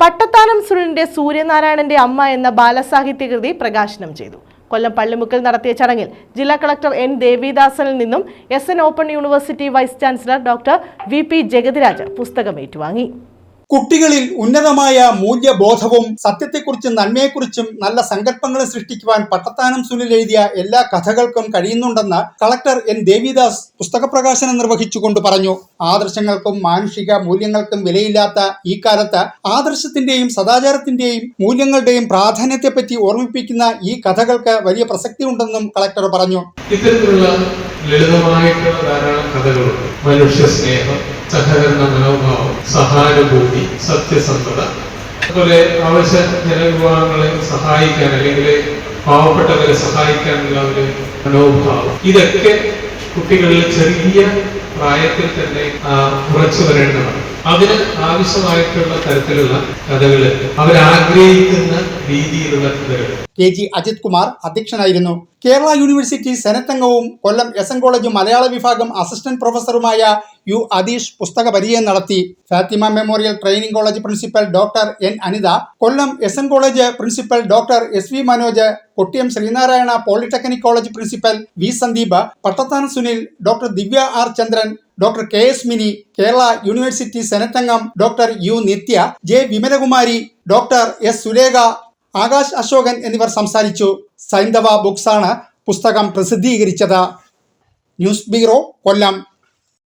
പട്ടത്താനം സുനിലിന്റെ സൂര്യനാരായണന്റെ അമ്മ എന്ന ബാലസാഹിത്യകൃതി പ്രകാശനം ചെയ്തു. കൊല്ലം പള്ളിമുക്കിൽ നടത്തിയ ചടങ്ങിൽ ജില്ലാ കളക്ടർ എൻ ദേവിദാസനിൽ നിന്നും S N open university vice chancellor doctor V P Jagathiraj പുസ്തകം ഏറ്റുവാങ്ങി കുട്ടികളിൽ ഉന്നതമായ മൂല്യബോധവും സത്യത്തെക്കുറിച്ചും നന്മയെക്കുറിച്ചും നല്ല സങ്കല്പങ്ങളും സൃഷ്ടിക്കുവാൻ പട്ടത്താനം സുനിൽ എഴുതിയ എല്ലാ കഥകൾക്കും കഴിയുന്നുണ്ടെന്ന് കളക്ടർ എൻ. ദേവിദാസ് പുസ്തക പ്രകാശനം നിർവഹിച്ചുകൊണ്ട് പറഞ്ഞു. ആദർശങ്ങൾക്കും മാനുഷിക മൂല്യങ്ങൾക്കും വിലയില്ലാത്ത ഈ കാലത്ത് ആദർശത്തിന്റെയും സദാചാരത്തിന്റെയും മൂല്യങ്ങളുടെയും പ്രാധാന്യത്തെപ്പറ്റി ഓർമ്മിപ്പിക്കുന്ന ഈ കഥകൾക്ക് വലിയ പ്രസക്തിയുണ്ടെന്നും കളക്ടർ പറഞ്ഞു. ഇത്തരത്തിലുള്ള ലളിതമായിട്ടുള്ള ധാരാളം കഥകളുണ്ട്. മനുഷ്യ സ്നേഹം സഹകരണ മനോഭാവം സഹാനുഭൂതി സത്യസന്ധത. അതുപോലെ ആവശ്യ ജനവിഭാഗങ്ങളെ സഹായിക്കാൻ അല്ലെങ്കിൽ പാവപ്പെട്ടവരെ സഹായിക്കാനുള്ള ഒരു മനോഭാവം. ഇതൊക്കെ കുട്ടികളിൽ ചെറിയ പ്രായത്തിൽ തന്നെ കുറച്ചു വരേണ്ടതാണ്. അതിന് ആവശ്യമായിട്ടുള്ള തരത്തിലുള്ള കഥകൾ അവരാഗ്രഹിക്കുന്ന കെ ജി അജിത് കുമാർ അധ്യക്ഷനായിരുന്നു. കേരള യൂണിവേഴ്സിറ്റി സെനറ്റ് അംഗവും കൊല്ലം എസ് എൻ കോളേജ് മലയാള വിഭാഗം അസിസ്റ്റന്റ് പ്രൊഫസറുമായ യു അതീഷ് പുസ്തക പരിചയം നടത്തി. Fathima memorial training college principal doctor N Anitha Kollam S N college principal doctor S V Manoj Kottiyam Sreenarayana polytechnic college principal V Sandeep Pattathan Sunil doctor Divya R Chandran doctor K S Mini Kerala university senate അംഗം doctor U Nithya J Vimalakumari doctor S Sulekha Akash Ashokan എന്നിവർ സംസാരിച്ചു. സൈന്ധവ ബുക്സാണ് പുസ്തകം പ്രസിദ്ധീകരിച്ചത്. News bureau Kollam.